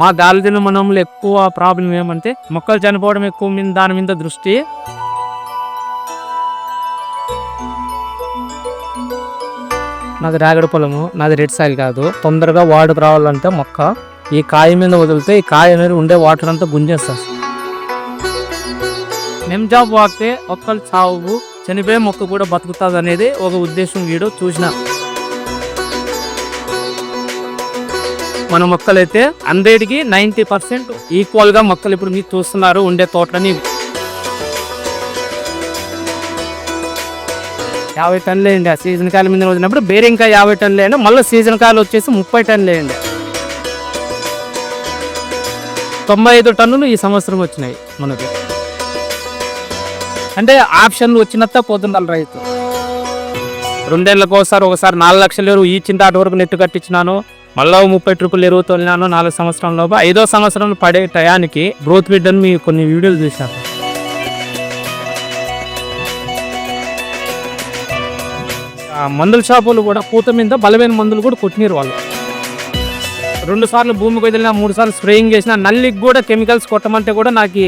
మా గాలిదిన మనంలో ఎక్కువ ప్రాబ్లం ఏమంటే మొక్కలు చనిపోవడం ఎక్కువ మీద దాని మీద దృష్టి. నాది రాగడి పొలము నాది రెడ్ సాయిల్ కాదు. తొందరగా వాడుకు రావాలంటే మొక్క. ఈ కాయ మీద వదిలితే ఈ కాయ అనేది ఉండే వాటర్ అంతా గుంజేస్తుంది నెమ్జాబ్ వాడితే మొక్కలు చావు చనిపోయే మొక్క కూడా బతుకుతుంది అనేది ఒక ఉద్దేశం వీడు చూసిన. మన మొక్కలైతే హండ్రెడ్కి నైంటీ పర్సెంట్ ఈక్వల్గా మొక్కలు ఇప్పుడు మీరు చూస్తున్నారు ఉండే తోటని యాభై టన్నులు వేయండి ఆ సీజన్ కాయలు మీద వచ్చినప్పుడు బేరింకా యాభై టన్నులు వేయండి మళ్ళీ సీజన్ కాయలు వచ్చేసి ముప్పై టన్నులు వేయండి. తొంభై ఐదు టన్నులు ఈ సంవత్సరం వచ్చినాయి మనకి. అంటే ఆప్షన్లు వచ్చినంత పోతుండాలి రైతు. రెండేళ్ళకి ఒకసారి ఒకసారి నాలుగు లక్షలు ఎరువు ఈ చింత అటు వరకు నెట్టు కట్టించినాను. మళ్ళీ ముప్పై ట్రిపుల్ ఎరువు తోలినాను. నాలుగు సంవత్సరం లోపు. ఐదో సంవత్సరం పడే టయానికి గ్రోత్ బిడ్డను మీ కొన్ని వీడియోలు చూశాను మందుల షాపులు కూడా పూత మీద బలమైన మందులు కూడా కొట్టినారు వాళ్ళు. రెండు సార్లు భూమికి వదిలినా మూడు సార్లు స్ప్రేయింగ్ చేసిన నల్లికి కూడా కెమికల్స్ కొట్టమంటే కూడా నాకు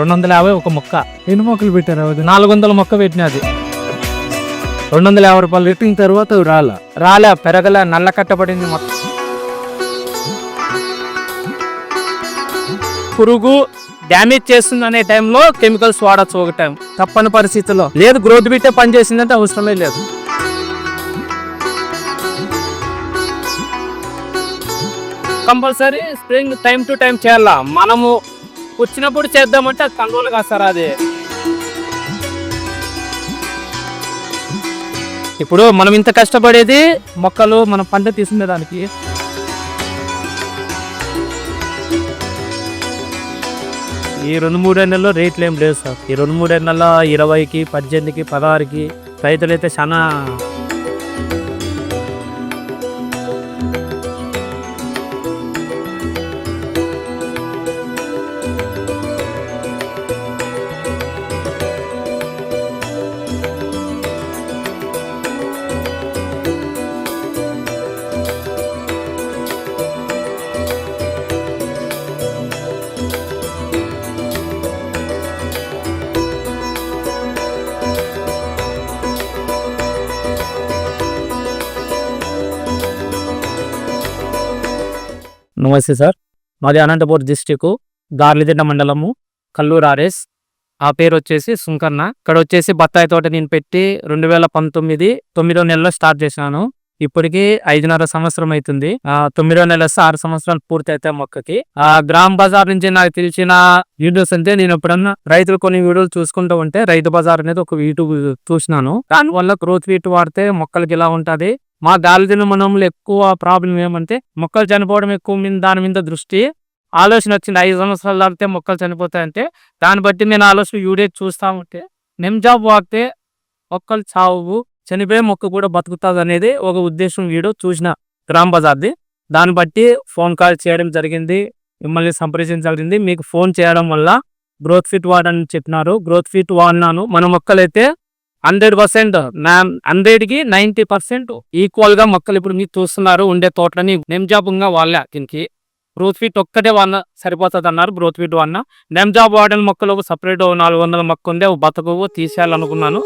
రెండు వందల యాభై ఒక మొక్క. ఎన్ని మొక్కలు పెట్టారు అది నాలుగు వందల మొక్క పెట్టినది రెండు వందల యాభై రూపాయలు రేటు పెట్టిన తర్వాత రాలా రాలా. రాలే పెరగలే నల్ల కట్టబడింది మొత్తం. పురుగు డ్యామేజ్ చేస్తుంది అనే టైంలో కెమికల్స్ వాడచ్చు ఒక టైం. తప్పని పరిస్థితుల్లో. లేదు గ్రోత్ బిట్టే పని చేసిందంటే అవసరమే లేదు. Compulsory spring time to time చేయాలా? మనము వచ్చినప్పుడు చేద్దామంటే అది కంట్రోల్ సార్ అది. ఇప్పుడు మనం ఇంత కష్టపడేది మొక్కలు మనం పంట తీసుకునే దానికి. ఈ రెండు మూడు నెలలో రేట్లు ఏం లేవు సార్. ఈ రెండు మూడేళ్ళ నెలల ఇరవైకి పద్దెనిమిదికి పదహారుకి రైతులైతే చాలా నమస్తే సార్. మాది అనంతపురం డిస్టిక్ గార్లిదిడ్డ మండలము కల్లూరు ఆర్ఎస్. ఆ పేరు వచ్చేసి సుంకన్న. ఇక్కడ వచ్చేసి బత్తాయి తోట నేను పెట్టి రెండు వేల పంతొమ్మిది తొమ్మిదో నెలలో స్టార్ట్ చేశాను. ఇప్పటికి ఐదున్నర సంవత్సరం అవుతుంది ఆ తొమ్మిదో నెల ఆరు సంవత్సరాలు పూర్తి అవుతాయి మొక్కకి. ఆ గ్రామ్ బజార్ నుంచి నాకు తెలిసిన వీడియోస్ అంటే నేను ఎప్పుడన్నా రైతులు కొన్ని వీడియోలు చూసుకుంటూ ఉంటే రైతు బజార్ అనేది ఒక యూట్యూబ్ చూసినాను. దానివల్ల గ్రోత్ వీట్ వాడితే మొక్కలకి ఇలా ఉంటది? మా గాలిదిన మనంలో ఎక్కువ ప్రాబ్లం ఏమంటే మొక్కలు చనిపోవడం ఎక్కువ మీద దాని మీద దృష్టి. ఆలోచన వచ్చింది ఐదు సంవత్సరాలు దాటితే మొక్కలు చనిపోతాయంటే దాన్ని బట్టి నేను ఆలోచన యూడే చూస్తా ఉంటే నెమ్జాబ్ వాడితే మొక్కలు చావు చనిపోయే మొక్క కూడా బతుకుతుంది అనేది ఒక ఉద్దేశం వీడు చూసిన గ్రామ్ బజార్ది. దాన్ని బట్టి ఫోన్ కాల్ చేయడం జరిగింది మిమ్మల్ని సంప్రదించడం జరిగింది మీకు ఫోన్ చేయడం వల్ల గ్రోత్ ఫిట్ వాడని చెప్పినారు. గ్రోత్ ఫిట్ వాడినాను మన మొక్కలైతే హండ్రెడ్ పర్సెంట్ హండ్రెడ్కి నైన్టీ పర్సెంట్ ఈక్వల్గా మొక్కలు ఇప్పుడు మీరు చూస్తున్నారు ఉండే తోటలని నెమ్జాబుగా వాళ్ళ దీనికి. గ్రోత్ ఫీట్ ఒక్కటే వన్న సరిపోతుంది అన్నారు గ్రోత్ ఫీట్ వన్న నెమ్జాబ్ వాడిన మొక్కలు సపరేట్ నాలుగు వందల మొక్క ఉంది ఒక బతకవు తీసేయాలనుకున్నాను.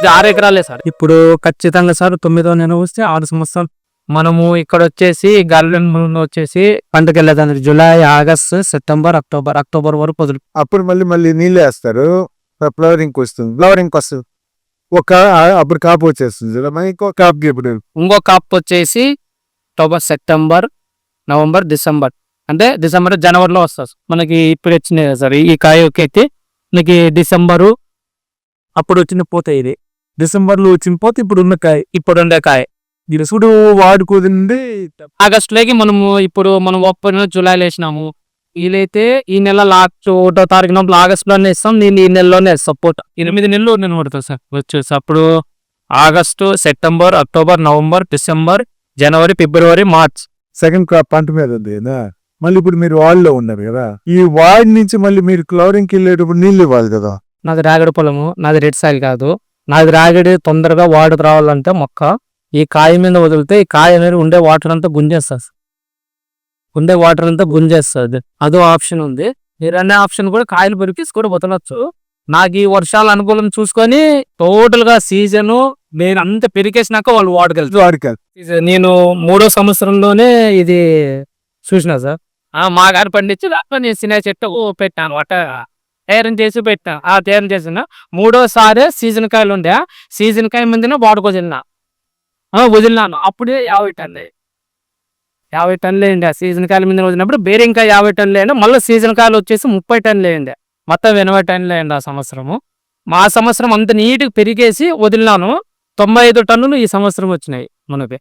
ఇది ఆరు ఎకరాలే సార్. ఇప్పుడు ఖచ్చితంగా సార్ తొమ్మిదో నెల వస్తే ఆరు సంవత్సరాలు మనము ఇక్కడ వచ్చేసి గార్డెన్ వచ్చేసి పంటకు వెళ్ళేదాన్ని July August September October October వరకు వదులు. అప్పుడు మళ్ళీ మళ్ళీ నీళ్ళు వేస్తారు. ఫ్లవరింగ్ వస్తుంది. ఫ్లవరింగ్ వస్తుంది ఒక అప్పుడు కాపు వచ్చేస్తుంది ఇంకో కాపుకి ఇప్పుడు ఇంకో కాప్ వచ్చేసి అక్టోబర్ సెప్టెంబర్ నవంబర్ డిసెంబర్. అంటే డిసెంబర్ జనవరిలో వస్తుంది. మనకి ఇప్పుడు వచ్చినాయి సార్ ఈ కాయకి అయితే మనకి డిసెంబరు అప్పుడు వచ్చిన పూత ఇది. డిసెంబర్లో వచ్చిన పోతే ఇప్పుడు ఉన్న కాయ ఇప్పుడు ఉండే కాయ. ఇప్పుడు వాడుకోదండి ఆగస్టులోకి మనము ఇప్పుడు మనం ఒప్పని జూలైలో వేసినాము. వీలైతే ఈ నెల లాస్ట్ ఒకటో తారీఖున ఆగస్ట్లోనే ఇస్తాం నేను ఈ నెలలోనే సపోర్ట్. ఎనిమిది నెలలు నేను పడతాను సార్. వచ్చేసి అప్పుడు August September October November December జనవరి ఫిబ్రవరి మార్చ్. సెకండ్ క్రాప్ పంట మీద ఉంది? మళ్ళీ ఇప్పుడు మీరు వార్డులో ఉన్నారు కదా. ఈ వార్డ్ నుంచి మళ్ళీ మీరు క్లోరింగ్కి వెళ్ళేటప్పుడు నీళ్ళు ఇవ్వాలి కదా. నాది రాగడి పొలము నాది రెడ్ సాయిల్ కాదు. నాది రాగడి తొందరగా వాటర్ రావాలంటే మొక్క ఈ కాయ మీద వదిలితే ఈ కాయ అనేది ఉండే వాటర్ అంతా గుంజేస్తుంది సార్. ఉండే వాటర్ అంతా గుంజేస్తుంది. అదో ఆప్షన్ ఉంది. మీరు అనే ఆప్షన్ కూడా కాయలు పెరిగేసి కూడా వదలొచ్చు. నాకు ఈ వర్షాల అనుకూలం చూసుకొని టోటల్గా సీజన్ నేను అంత పెరిగేసినాక వాళ్ళు వాడగలుగుతారు వాడికి ఇది నేను మూడో సంవత్సరంలోనే ఇది చూసిన సార్. మా గారు పండించి దాంట్లో నేను సినే చెట్టు పెట్టాను. అట్ట తయారు చేసి పెట్టా ఆ తయారు చేసిన మూడోసారి సీజన్ కాయలు ఉండే. సీజన్ కాయ ముందునే వాడుకు వదిలినా ఆ, వదిలినాను. అప్పుడే యాభై టన్ను యాభై టన్నులు వేయండి ఆ సీజన్ కాయల మీద వదిలినప్పుడు వేరే ఇంకా యాభై టన్నులు వేయండి మళ్ళీ సీజన్ కాయలు వచ్చేసి ముప్పై టన్నులు వేయండి మొత్తం ఎనభై టన్నులు వేయండి ఆ సంవత్సరము. మా సంవత్సరం అంత నీట్గా పెరిగేసి వదిలినాను. తొంభై ఐదు టన్నులు ఈ సంవత్సరం వచ్చినాయి మనకి.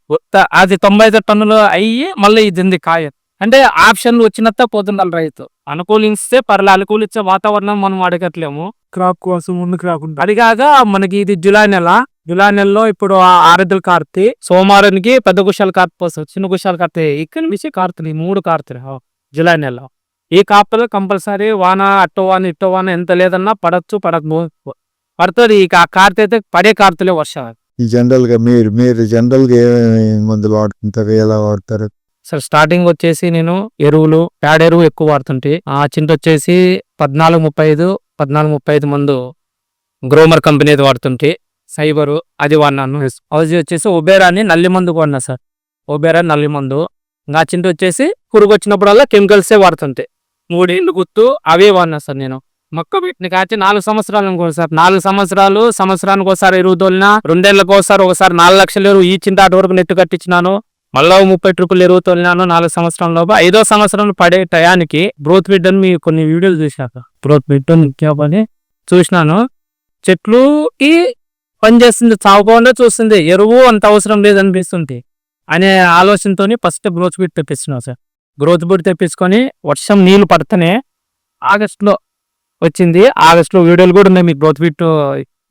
అది తొంభై ఐదు టన్నులు అయ్యి మళ్ళీ ఇది ఉంది కాయ. అంటే ఆప్షన్లు వచ్చినంత పోతున్నారు రైతు. అనుకూలిస్తే పర్లే అనుకూలించే వాతావరణం మనం అడగట్లేము. క్రాప్ కోసం ముందుకు రాకుండా. అది కాక మనకి ఇది జూలై నెల. జూలై నెలలో ఇప్పుడు ఆ ఆరుద్ర కార్తీ సోమవారానికి పెద్ద కుషాలు కార్తీ వస్తుంది చిన్న కుషాలు కార్తీ ఇక్కడ నుంచి కార్తీ మూడు కార్తీ జూలై నెలలో. ఈ కాపులో కంపల్సరీ వాన అట్టో వాన ఇట్టో వాన ఎంత లేదన్నా పడచ్చు పడక పడుతుంది. ఈ కా- కార్తీ అయితే పడే కార్తీలే వర్షాలు. ఈ జనరల్గా మీరు మీరు జనరల్గా ఏమేమి మందులు వాడుతుంటారు ఎలా వాడతారు? సార్ స్టార్టింగ్ వచ్చేసి నేను ఎరువులు పేడ ఎరువు ఎక్కువ వాడుతుంటే ఆ చింత వచ్చేసి పద్నాలుగు ముప్పై ఐదు పద్నాలుగు ముప్పై ఐదు మందు గ్రోమర్ కంపెనీది వాడుతుంటే సైబరు అది వాడినాను అది వచ్చేసి ఒబేరాని నల్లి మందు వాడినా సార్. ఒబేరా నల్లి మందు ఇంకా చింత వచ్చేసి పురుగు వచ్చినప్పుడల్లా కెమికల్సే వాడుతుంటే. మూడేళ్ళు గుర్తు అవే వాడినా సార్ నేను. మొక్క పెట్టిన కాచి నాలుగు సంవత్సరాలు అనుకో సార్. నాలుగు సంవత్సరాలు సంవత్సరానికి ఒకసారి ఎరువు తోలినా రెండేళ్ళకి ఒకసారి ఒకసారి నాలుగు లక్షలు ఎరువు ఈ చింత అటు వరకు నెట్టు కట్టించినాను. మళ్ళా ముప్పై ట్రిపులు ఎరువు తోలినాను నాలుగు సంవత్సరం లోపు. ఐదో సంవత్సరం పడే టయానికి బ్రోత్ బిడ్ అని మీ కొన్ని వీడియోలు చూశాక బ్రోత్ బిడ్ ముఖ్యమని చూసినాను. చెట్లుకి పని చేస్తుంది చావుకోకుండా చూస్తుంది. ఎరువు అంత అవసరం లేదనిపిస్తుంది. అనే ఆలోచనతో ఫస్ట్ గ్రోత్ బుడ్ తెప్పిస్తున్నాం సార్. గ్రోత్ బుడ్ తెప్పించుకొని వర్షం నీళ్ళు పడితేనే ఆగస్టులో వచ్చింది. ఆగస్టులో వీడియోలు కూడా ఉన్నాయి. మీ గ్రోత్ బిట్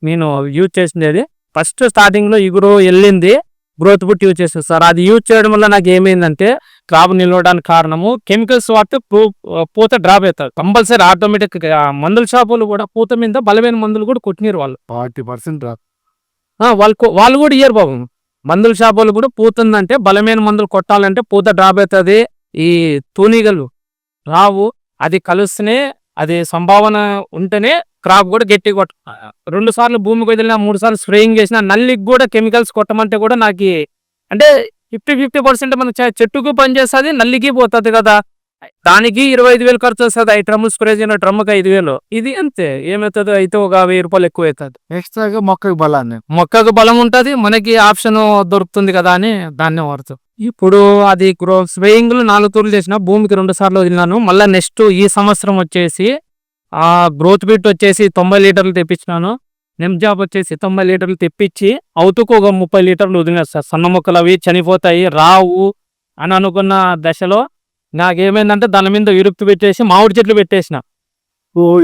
నేను యూజ్ చేసింది అది ఫస్ట్ స్టార్టింగ్లో ఇగురు వెళ్ళింది. గ్రోత్ బుట్ యూజ్ చేస్తాను సార్. అది యూజ్ చేయడం వల్ల నాకు ఏమైందంటే క్రాప్ నిలవడానికి కారణము కెమికల్స్ వాడితే పూ- పూత డ్రాప్ అవుతారు కంపల్సరీ ఆటోమేటిక్ మందుల షాపులు కూడా పూత మీద బలమైన మందులు కూడా కొట్టినారు వాళ్ళు. Forty percent drop. వాళ్ళు వాళ్ళు కూడా ఇయ్యరు బాబు. మందుల షాపులు కూడా పూతుందంటే బలమైన మందులు కొట్టాలంటే పూత డ్రాప్ అవుతుంది. ఈ తూనీగలు రావు అది కలుస్తేనే అది సంభావన ఉంటేనే క్రాప్ కూడా గట్టి కొట్ట రెండు సార్లు భూమికి వదిలినా మూడు సార్లు స్ప్రేయింగ్ చేసిన నల్లికి కూడా కెమికల్స్ కొట్టమంటే కూడా నాకు అంటే ఫిఫ్టీ ఫిఫ్టీ పర్సెంట్ మన చెట్టుకు పనిచేస్తుంది నల్లికి పోతుంది కదా. దానికి ఇరవై ఐదు వేలు ఖర్చు వస్తుంది. ఐదు డ్రమ్ములు స్ప్రే చేయన డ్రమ్ముకి ఐదు వేలు. ఇది అంతే. ఏమవుతుందో అయితే ఒక వెయ్యి రూపాయలు ఎక్కువ అవుతుంది ఎక్స్ట్రాగా మొక్కకి బలాన్ని. మొక్కకు బలం ఉంటది. మనకి ఆప్షన్ దొరుకుతుంది కదా అని దాన్ని వాడుతాం ఇప్పుడు అది గ్రో స్ప్రేయింగ్ నాలుగు తూర్లు చేసిన భూమికి రెండు సార్లు వదిలినాను. మళ్ళీ నెక్స్ట్ ఈ సంవత్సరం వచ్చేసి ఆ గ్రోత్ బిట్ వచ్చేసి తొంభై లీటర్లు తెప్పించినాను. నెమ్జాబ్ వచ్చేసి తొంభై లీటర్లు తెప్పించి అవుతుకు ఒక ముప్పై లీటర్లు వదిలినారు సార్. సన్న మొక్కలు అవి చనిపోతాయి రావు అని అనుకున్న దశలో నాకేమైందంటే దాని మీద విరుక్తి పెట్టేసి మామిడి చెట్లు పెట్టేసిన.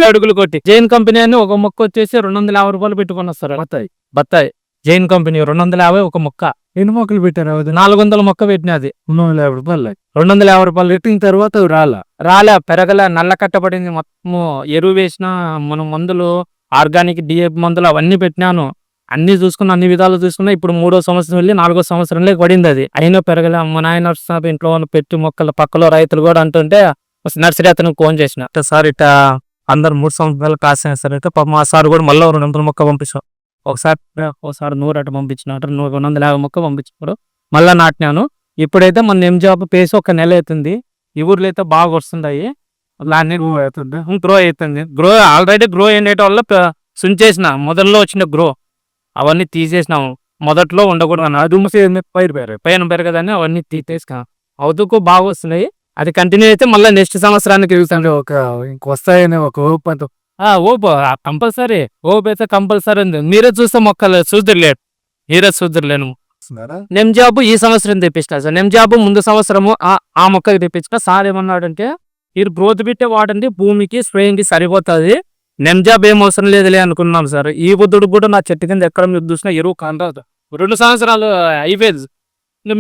అడుగులు కొట్టి. జైన్ కంపెనీ అని ఒక మొక్క వచ్చేసి రెండు వందల యాభై రూపాయలు పెట్టుకుని వస్తారు బత్తాయి. బత్తాయి. జైన్ కంపెనీ రెండు వందల యాభై ఒక మొక్క. ఎన్ని మొక్కలు పెట్టారు అది నాలుగు వందల మొక్క పెట్టినది రెండు వందల యాభై రూపాయలు. రెండు వందల యాభై రూపాయలు. పెట్టిన తర్వాత రాలా? రాలే పెరగలే. నల్ల కట్టబడింది మొత్తము. ఎరువు వేసిన మనం మందులు ఆర్గానిక్ డిఏపి మందులు అవన్నీ పెట్టినాను. అన్ని చూసుకున్న అన్ని విధాలు చూసుకున్నా ఇప్పుడు మూడో సంవత్సరం వెళ్ళి నాలుగో సంవత్సరంలో పడింది అది. అయినా పెరగలే. మా నాయన ఇంట్లో పెట్టి మొక్కల పక్కలో రైతులు కూడా అంటుంటే నర్సరీ అతను ఫోన్ చేసిన. "ఇట్ట సార్ ఇట్ట అందరు మూడు సంవత్సరాలు కాసిన సార్ అయితే మా సార్ కూడా మళ్ళీ రెండు వందల మొక్క పంపించాం. ఒకసారి ఒకసారి నూరు అటు పంపించినట్టు నూరు రెండు వందల యాభై మొక్క పంపించినాడు మళ్ళీ నాటినాను. ఇప్పుడైతే మన ఎం జాబ్ పేసి ఒక నెల అవుతుంది. ఈ ఊర్లో అయితే బాగా వస్తున్నాయి అన్ని అవుతుందా? గ్రో అవుతుంది. గ్రో ఆల్రెడీ గ్రో అయ్యేట వల్ల సుంచేసిన. మొదల్లో వచ్చిన గ్రో అవన్నీ తీసేసినాము. మొదట్లో ఉండకూడదు అది పైరు పేరు. పైన పెరగదని అవన్నీ తీసేసిన అవుతుకు బాగా వస్తున్నాయి. అది కంటిన్యూ అయితే మళ్ళీ నెక్స్ట్ సంవత్సరానికి అంటే ఒక ఇంక వస్తాయని ఒక ఓపెన్ ఆ ఓపు కంపల్సరీ ఓపు అయితే కంపల్సరీ ఉంది. మీరే చూస్తే మొక్కలు చూద్దరులేడు మీరే చూద్దరులేను నెమ్ జాబ్ ఈ సంవత్సరం తెప్పించిన సార్. నెమ్ జాబ్ ముందు సంవత్సరము ఆ- మొక్కకి తెప్పించిన సార్ ఏమన్నాడంటే మీరు గ్రోత్ బిట్టే వాడండి భూమికి స్ప్రేయింగ్కి సరిపోతుంది. నెమ్ జాబ్ ఏం అవసరం లేదులే అనుకున్నాం సార్. ఈ బుద్ధుడు కూడా నా చెట్టు కింద ఎక్కడ మీరు చూసినా ఎరువు కానరాదు. రెండు సంవత్సరాలు అయిపోయింది.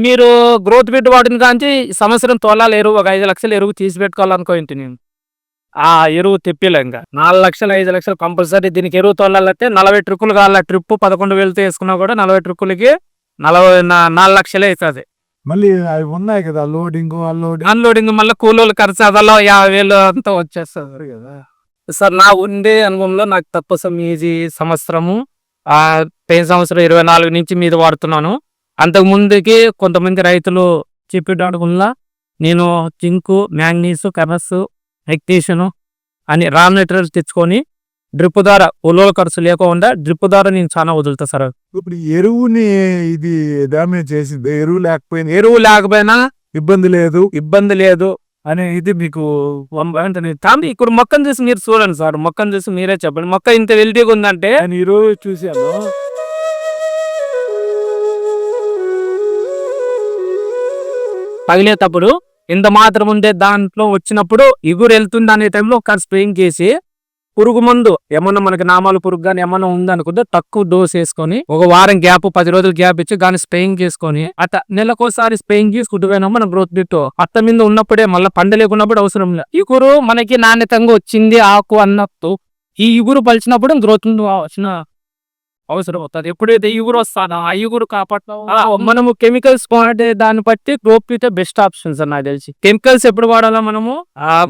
మీరు గ్రోత్ బిట్ వాడిన కాంచి సంవత్సరం తోలాలి ఎరువు. ఒక ఐదు లక్షలు ఎరువు తీసి పెట్టుకోవాలనుకోండి నేను. ఆ ఎరువు తెప్పిలే ఇంకా. నాలుగు లక్షలు ఐదు లక్షలు కంపల్సరీ దీనికి ఎరువు తోలాలంటే నలభై ట్రిప్పులు కావాల? ట్రిప్ పదకొండు వేలతో వేసుకున్నా కూడా నలభై ట్రిప్పులకి నలభై నాలుగు లక్షలే అవుతుంది మళ్ళీ అవి ఉన్నాయి కదా లోడింగ్ అన్లోడింగ్ అన్లోడింగ్ మళ్ళీ కూలీలు ఖర్చు అదలో యాభై వేలు అంతా వచ్చేస్తుంది. కదా. సార్ నా ఉండే అనుభవంలో నాకు తప్పసం ఈజీ సంవత్సరము ఆ పోయిన సంవత్సరం ఇరవై నాలుగు నుంచి మీద వాడుతున్నాను. అంతకు ముందుకి కొంతమంది రైతులు చెప్పేటాడు వల్ల నేను జింకు మ్యాంగనీస్ కెరస్ ఎక్టీషను అని రా మెటీరియల్ తెచ్చుకొని డ్రిప్ ద్వారా ఉలవల ఖర్చు లేకుండా డ్రిప్ ద్వారా నేను చాలా వదులుతా సార్. ఇప్పుడు ఎరువుని ఇది డామేజ్ చేసింది ఎరువు లేకపోయినా ఎరువు లేకపోయినా ఇబ్బంది లేదు ఇబ్బంది లేదు. అని ఇది మీకు కానీ ఇక్కడ మొక్కను చూసి మీరు చూడండి సార్ మొక్కను చూసి మీరే చెప్పండి. మొక్క ఇంత వెల్టీగా ఉందంటే నేను ఈ రోజు చూశాను పగిలేటప్పుడు ఇంత మాత్రం ఉండే దాంట్లో వచ్చినప్పుడు ఇగురు వెళ్తుంది అనే టైంలో ఒక స్ప్రేయింగ్ చేసి పురుగు మందు ఏమన్నా మనకి నామాలు పురుగు కానీ ఏమన్నా ఉందనుకుంటే తక్కువ డోస్ వేసుకొని ఒక వారం గ్యాప్ పది రోజులు గ్యాప్ ఇచ్చి దాన్ని స్ప్రేయింగ్ చేసుకొని అట్ట నెలకోసారి స్ప్రేయింగ్ చేసుకుంటూ పోయినా మన గ్రోత్ బిట్ అత్త మీద ఉన్నప్పుడే మళ్ళీ పంట లేకున్నప్పుడు అవసరం లేదు ఇగురు మనకి నాణ్యతంగా వచ్చింది ఆకు అన్నట్టు. ఈ ఇగురు పలిచినప్పుడు గ్రోత్ వచ్చిన అవసరం అవుతుంది. ఎప్పుడైతే ఇగురు వస్తానో ఆ ఇగురు కాపాడతాం మనము కెమికల్స్ వాడే దాన్ని బట్టి బిట్ బెస్ట్ ఆప్షన్ సార్ నాకు తెలిసి. కెమికల్స్ ఎప్పుడు వాడాలా మనము?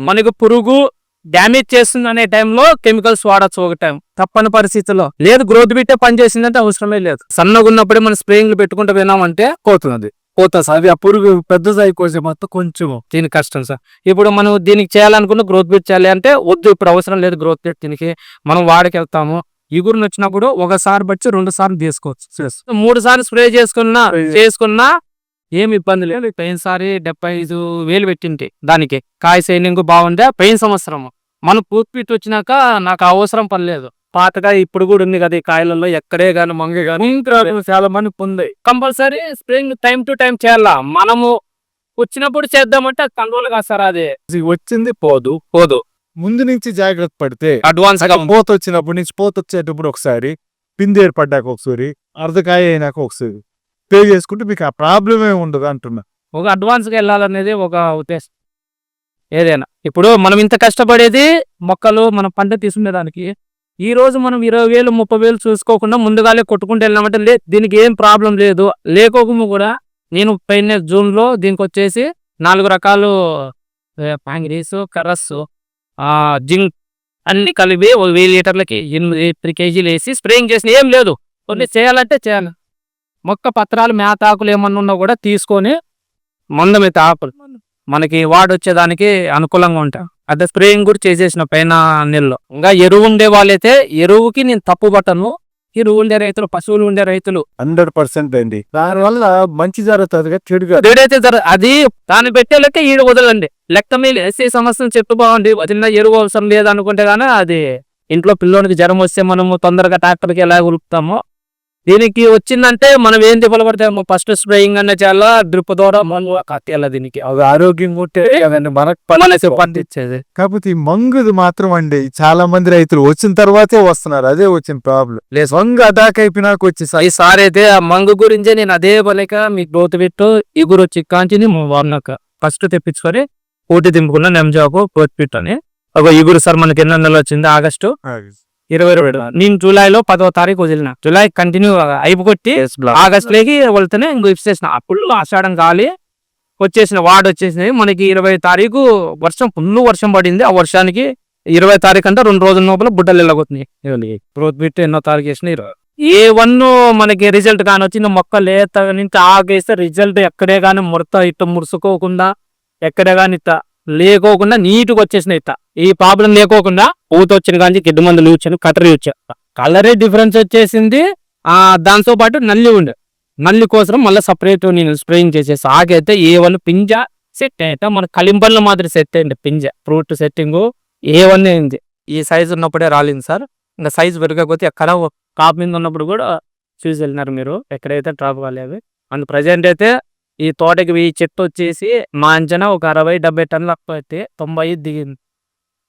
మనకు పురుగు డ్యామేజ్ చేస్తుంది అనే టైంలో కెమికల్స్ వాడచ్చు ఒక టైం. తప్పని పరిస్థితుల్లో. లేదు గ్రోత్ బిట్టే పని చేసిందంటే అవసరమే లేదు. సన్నగా ఉన్నప్పుడే మనం స్ప్రేయింగ్లు పెట్టుకుంటూ పోయినామంటే పోతుంది పోతుంది సార్. అది ఆ పురుగు పెద్ద సాయి కోసే మొత్తం కొంచెం దీనికి కష్టం సార్. ఇప్పుడు మనం దీనికి చేయాలనుకున్న గ్రోత్ బిట్ చేయాలి అంటే వద్దు ఇప్పుడు అవసరం లేదు గ్రోత్ బిట్ దీనికి. మనం వాడికెళ్తాము ఇగురుని వచ్చినప్పుడు ఒకసారి బట్టి రెండు సార్లు తీసుకోవచ్చు మూడు సార్లు స్ప్రే చేసుకున్నా చేసుకున్నా ఏం ఇబ్బంది లేదు. పోయినసారి డెబ్బై ఐదు వేలు పెట్టింటి దానికి. కాయ సైనింగ్ బాగుండే పోయిన సంవత్సరం మన పూర్తి బిట్ వచ్చినాక నాకు అవసరం పర్లేదు పాతగా ఇప్పుడు కూడా ఉంది కదా ఈ కాయలలో. ఎక్కడే గాని మంగే గాని. చాలా మంది పొందాయి compulsory spraying time to time చేయాలా? మనము వచ్చినప్పుడు చేద్దామంటే కంట్రోల్ కాదు సార్ అది. వచ్చింది పోదు. పోదు. ముందు నుంచి జాగ్రత్త పడితే అడ్వాన్స్గా పోత వచ్చినప్పుడు నుంచి పోత వచ్చేటప్పుడు ఒకసారి పిండి ఏర్పడ్డాక ఒకసారి అర్ధకాయ అయినాక ఒకసారి. పే చేసుకుంటే మీకు ఆ ప్రాబ్లమే ఉండదు అంటున్నా. ఒక అడ్వాన్స్గా వెళ్ళాలనేది ఒక ఉద్దేశం. ఏదైనా. ఇప్పుడు మనం ఇంత కష్టపడేది మొక్కలు మనం పంట తీసుకునేదానికి ఈ రోజు మనం ఇరవై వేలు ముప్పై వేలు చూసుకోకుండా ముందుగానే కొట్టుకుంటూ వెళ్ళినామంటే లే దీనికి ఏం ప్రాబ్లం లేదు. లేకోకుండా కూడా నేను పైన జూన్లో దీనికి వచ్చేసి నాలుగు రకాలు పాంగిరీస్ కర్రస్ ఆ జింక్ అన్ని కలిపి ఒక వెయ్యి లీటర్లకి ఎనిమిది త్రీ కేజీలు వేసి స్ప్రేయింగ్ చేసిన ఏం లేదు. కొన్ని చేయాలంటే చేయాలి. మొక్క పత్రాలు మేత ఆకులు ఏమన్నా ఉన్నా కూడా తీసుకొని మందమైతే ఆకులు. మనకి వాడొచ్చేదానికి అనుకూలంగా ఉంటాయి అదే స్ప్రేయింగ్ కూడా చేసేసిన పైన నీళ్ళు. ఇంకా ఎరువు ఉండే వాళ్ళైతే ఎరువుకి నేను తప్పు పట్టను. ఎరువు ఉండే రైతులు పశువులు ఉండే రైతులు. హండ్రెడ్ పర్సెంట్ అండి దానివల్ల మంచి జరుగుతుంది కదా చెడుగా ఏదైతే జర అది దాన్ని పెట్టే లెక్క ఈడు వదలండి. లెక్క మీద ఎస్సీ సమస్యను చెప్పు బాగుండి. వదిలిన ఎరువు అవసరం లేదనుకుంటే గానీ అది ఇంట్లో పిల్లోనికి జ్వరం వస్తే మనము తొందరగా ట్రాక్టర్కి ఎలా ఉలుపుతామో దీనికి వచ్చిందంటే మనం ఏం తిప్పలపడతాము ఫస్ట్ స్ప్రేయింగ్ అనే చాలా డ్రిప్ ద్వారా మనం కట్టేయాలి దీనికి. అవి ఆరోగ్యంగా ఉంటే కదండి మనకు పండించేది కాకపోతే ఈ మంగుది మాత్రం అండి చాలా మంది రైతులు వచ్చిన తర్వాతే వస్తున్నారు అదే వచ్చిన ప్రాబ్లం లేదు. మంగు అదాక అయిపోయినాక వచ్చి ఈసారి అయితే ఆ మంగు గురించే నేను అదే పనిక మీ గ్రోత్ పెట్టు ఇగురు వచ్చి కాంచిని వాడినాక ఫస్ట్ తెప్పించుకొని పోటీ దింపుకున్న నెమ్జాకు గ్రోత్ పిట్ అని ఒక ఇగురు సార్ మనకి ఎన్నో నెలలు వచ్చింది? ఆగస్టు. ఇరవై ఇరవై నేను జూలైలో పదో తారీఖు వదిలిన. జూలై కంటిన్యూ అయిపోగొట్టి ఆగస్ట్ లేకి వెళ్తేనే ఇంకో ఇచ్చేసిన అప్పుడు ఆషాఢం గాలి వచ్చేసిన వాడు వచ్చేసినవి మనకి ఇరవై తారీఖు వర్షం ఫుల్ వర్షం పడింది. ఆ వర్షానికి ఇరవై తారీఖు అంటే రెండు రోజుల లోపల బుడ్డలు వెళ్ళగొతున్నాయి గ్రోత్ బిట్ ఎన్నో తారీఖు వేసిన ఇరవై ఏ వన్ మనకి రిజల్ట్ కానీ వచ్చింది మొక్క లేత నుంచి ఆగేస్తే రిజల్ట్ ఎక్కడే కానీ ముడత ఇట్ట మురుసుకోకుండా ఎక్కడే కానీ ఇట్ట లేకోకుండా నీట్గా వచ్చేసిన ఇట్ట. ఈ ప్రాబ్లం లేకోకుండా పూత వచ్చిన కానీ గిడ్డ మందులు వచ్చాను కటరీ వచ్చా కలరే డిఫరెన్స్ వచ్చేసింది ఆ దాంతో పాటు నల్లి ఉండే. నల్లి కోసం మళ్ళీ సపరేట్ నేను స్ప్రేయింగ్ చేసేసి ఆగైతే ఏ వన్ పింజ సెట్ అయితే మన కలింపన్ల మాదిరి సెట్ అయింది పింజ. ఫ్రూట్ సెట్టింగ్ ఏ వన్ అయింది. ఈ సైజ్ ఉన్నప్పుడే రాలేదు సార్. ఇంకా సైజ్ పెరగకపోతే ఎక్కడ కాపు మీద ఉన్నప్పుడు కూడా చూసి వెళ్ళినారు మీరు. ఎక్కడైతే డ్రాప్ కాలేదు. అండ్ ప్రజెంట్ అయితే ఈ తోటకి ఈ చెట్టు వచ్చేసి మా అంచనా ఒక అరవై డెబ్బై టన్నులు అప్పు అయితే తొంభై దిగింది.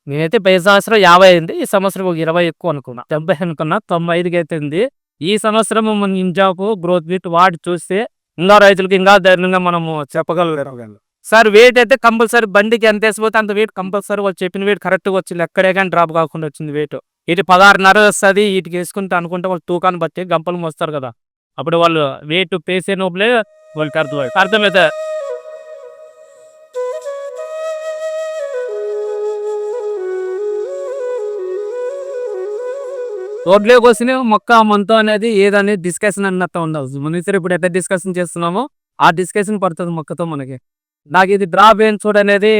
నేనైతే పై సంవత్సరం యాభై అయింది. ఈ సంవత్సరం ఒక ఇరవై ఎక్కువ అనుకున్నా. డెబ్బై అనుకున్నా. తొంభై ఐదుకి అయితే ఉంది ఈ సంవత్సరం మన ఇంజాకు గ్రోత్ బిట్ వాటి చూస్తే ఇంకా రైతులకు ఇంకా ధైర్యంగా మనము చెప్పగలం సార్ వెయిట్ అయితే కంపల్సరీ బండికి ఎంత వేసిపోతే అంత వెయిట్ కంపల్సరీ వాళ్ళు చెప్పిన వెయిట్ కరెక్ట్గా వచ్చింది. ఎక్కడే కానీ డ్రాప్ కాకుండా వచ్చింది వెయిట్ ఇటు పదహారున్నర వస్తుంది. వీటికి వేసుకుంటే అనుకుంటే వాళ్ళు తూకాన్ని బట్టి గంపలు మోస్తారు కదా. అప్పుడు వాళ్ళు వెయిట్ పేసే నోపులే వాళ్ళకి అర్థం అర్థమవుతుంది రోడ్లోకి వచ్చిన మొక్క మనతో అనేది ఏదనేది డిస్కషన్ అన్నట్టు ఉండదు. మన ఇద్దరు ఇప్పుడు ఎట్లా డిస్కషన్ చేస్తున్నామో ఆ డిస్కషన్ పడుతుంది మొక్కతో మనకి. నాకు ఇది డ్రాప్ ఏం చూడ అనేది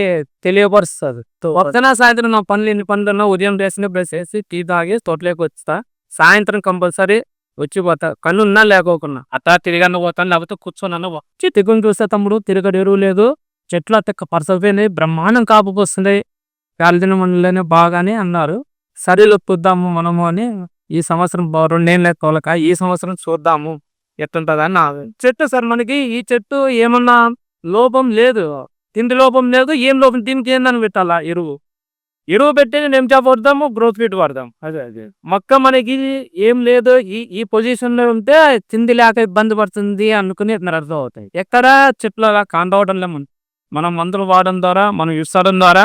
తెలియపరుస్తుంది. వస్తున్నా సాయంత్రం నా పనులు ఎన్ని పనులు ఉన్నా ఉదయం చేసిన బ్రష్ చేసి టీ తాగి తోటలోకి వస్తా సాయంత్రం కంపల్సరీ వచ్చిపోతా. కళ్ళు ఉన్నా లేకోకున్నా. అట్లా తిరిగాను పోతాను లేకపోతే కూర్చొని వచ్చి తిరుగుని చూస్తే తమ్ముడు తిరగడు ఎరువు లేదు. చెట్లు అట్ట పరసపోయినాయి బ్రహ్మాండం కాపుకి వస్తున్నాయి కాలిదిన మండలనే బాగానే అన్నారు. సరేలో చూద్దాము మనము అని ఈ సంవత్సరం బా- రెండేళ్ళ తోలక ఈ సంవత్సరం చూద్దాము ఎట్టుంటుందని నా చెట్టు సార్ మనకి ఈ చెట్టు ఏమన్నా లోపం లేదు. తిండి లోపం లేదు. ఏం లోపం? దీనికి ఏందని పెట్టాలా? ఎరువు. ఎరువు పెట్టి నేను చేప వాడదాము గ్రోత్ ఫీట్ వాడదాం అదే అదే. మొక్క మనకి ఏం లేదు. ఈ ఈ పొజిషన్లో ఉంటే తిండి లేక ఇబ్బంది పడుతుంది అనుకుని అర్థం అవుతాయి? ఎక్కడ చెట్లు అలా కాండవడం లే మనం. మందులు వాడడం ద్వారా మనం యూస్ అవడం ద్వారా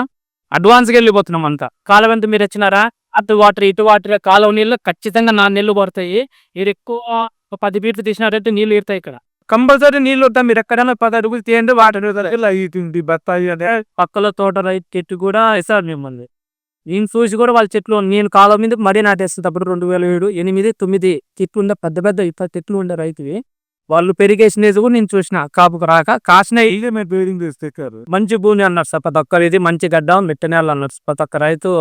అడ్వాన్స్గా వెళ్ళిపోతున్నాం అంతా. కాలం ఎంత మీరు వచ్చినారా అటు వాటర్ ఇటు వాటర్ కాలువ నీళ్ళు ఖచ్చితంగా నా నీళ్ళు పడతాయి మీరు ఎక్కువ పది ఫీట్లు తీసినారంటే నీళ్ళు ఇరుతాయి ఇక్కడ. కంపల్సరీ నీళ్ళు వద్దా? మీరు ఎక్కడైనా పది అడుగులు తీయండి వాటర్ అవుతుంది బత్తాయి అనే. పక్కల తోట రైతు చెట్టు కూడా ఇస్తారు మిమ్మల్ని. నేను చూసి కూడా వాళ్ళ చెట్లు నేను కాలం మీద మరీ నాటేస్తున్నప్పుడు రెండు వేల ఏడు ఎనిమిది తొమ్మిది చెట్లు ఉండే పెద్ద పెద్ద ఇప్పటి చెట్లు ఉండే రైతువి. వాళ్ళు పెరిగేసినది కూడా నేను చూసిన కాపుకు రాక ఎక్కారు. మంచి భూమి అన్నారు సార్ ప్రతి ఒక్కరు ఇది మంచి గడ్డ మిట్ట నేల అన్నారు ప్రతి ఒక్క రైతు.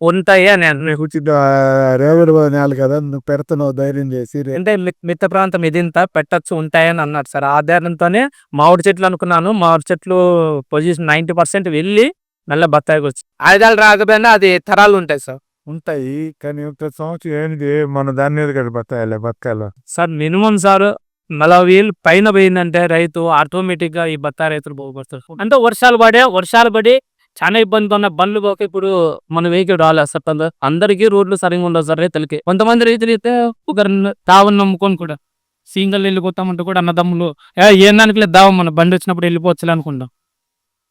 ఉంటాయి అని అన్నారు రేవడి నేల కదా నువ్వు పెడతావు ధైర్యం చేసి అంటే మిత్త ప్రాంతం ఇదింత పెట్టచ్చు ఉంటాయని అన్నారు సార్. ఆధారంతోనే మామిడి చెట్లు అనుకున్నాను. మామిడి చెట్లు పొజిషన్ నైన్టీ పర్సెంట్ వెళ్ళి మళ్ళీ బత్తాయికి వచ్చి ఆయుధాలు రాకపోయినా అది తరాలు ఉంటాయి సార్. ఉంటాయి కానీ ఒక సంవత్సరం ఏంటి మన దాని మీద కదా బత్తాయిలే బతకాల సార్ మినిమం సార్ నలభై వేలు పైన పోయిందంటే రైతు ఆటోమేటిక్గా ఈ బత్తాయి రైతులు బాగుపడతారు. అంటే వర్షాలు పడే వర్షాలు పడి చాలా ఇబ్బంది ఉన్న బండ్లు పోక ఇప్పుడు మన వెహికల్ రాలేదు సార్ అందరికీ రోడ్లు సరిగా ఉండవు సార్ రైతులకి. కొంతమంది రైతులు అయితే ఒకరు తావని నమ్ముకొని కూడా సింగల్ వెళ్ళిపోతామంటే కూడా అన్నదమ్ములు "ఏ, ఏ దానికి లేదు దావం మన బండి వచ్చినప్పుడు వెళ్ళిపోవచ్చు అనుకుంటాం.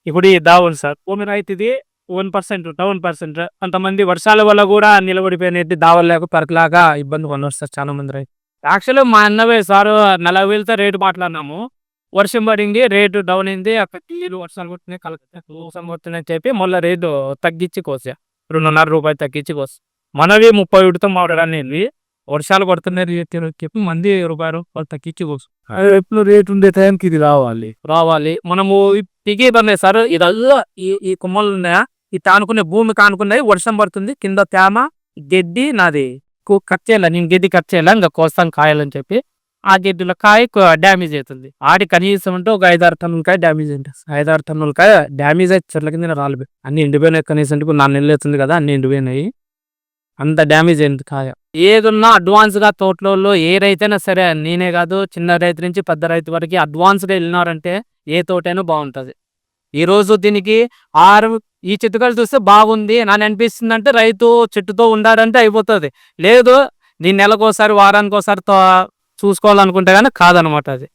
ఇప్పుడు ఈ దావన్ సార్ భూమి రైతు ఇది వన్ పర్సెంట్ టౌన్ పర్సెంట్. కొంతమంది వర్షాల వల్ల కూడా నిలబడిపోయినట్టు దావలు లేక పెరకలాగా ఇబ్బంది కొన్నారు సార్ చాలా మంది రైతు యాక్చువల్లీ మా అన్నవే సార్ నలభై వేలతో రేటు మాట్లాడినాము. వర్షం పడింది రేటు డౌన్ అయింది అక్కడ నీళ్ళు వర్షాలు కొట్టినాయి కలకత్తా వర్షం కొడుతున్నాయి చెప్పి మళ్ళీ రేటు తగ్గించి కోసా. రెండున్నర రూపాయలు తగ్గించి కోసా. మనవి ముప్పై ఒకటితో మాట్లాడాలి వర్షాలు పడుతున్నాయి రేటు చెప్పి మంది రూపాయి రూపాయలు తగ్గించి కోసు. ఎప్పుడు రేట్ ఉండే టైంకి ఇది రావాలి. రావాలి. మనము పిగి ఉన్నాయి సార్. ఇదల్లా ఈ ఈ కొమ్మలు ఉన్నాయా? ఈ తానుకునే భూమి కానుకున్నాయి. వర్షం పడుతుంది. కింద తేమ గడ్డి నాది. కట్ చేయాలి? నేను గడ్డి కట్ చేయాలి? ఇంకా కోస్తాను కాయాలని చెప్పి. ఆ గడ్డిలో కాయ డ్యామేజ్ అవుతుంది. ఆడి కనీసం అంటే ఒక ఐదారు టన్నుల కాయ డ్యామేజ్ ఉంటుంది ఐదారు టన్నుల కాయ డ్యామేజ్ అయితే చెట్ల కింద రాలిపోయి అన్ని ఎండిపోయినాయి కనీసం ఇప్పుడు నాలుగు నెలలు అవుతుంది కదా అన్ని ఎండిపోయినాయి. అంత డ్యామేజ్ అయింది కాయ. ఏదున్నా అడ్వాన్స్గా తోటలలో ఏ రైతైనా సరే నేనే కాదు చిన్న రైతు నుంచి పెద్ద రైతు వరకు అడ్వాన్స్గా వెళ్ళినారంటే ఏ తోటైనా బాగుంటుంది. ఈ రోజు దీనికి ఆరు ఈ చెట్టుకాయలు చూస్తే బాగుంది అని అనిపిస్తుంది అంటే రైతు చెట్టుతో ఉండాలంటే అయిపోతుంది. లేదు నేను నెలకోసారి వారానికి ఒకసారి తో- చూసుకోవాలనుకుంటే కానీ కాదనమాట అది.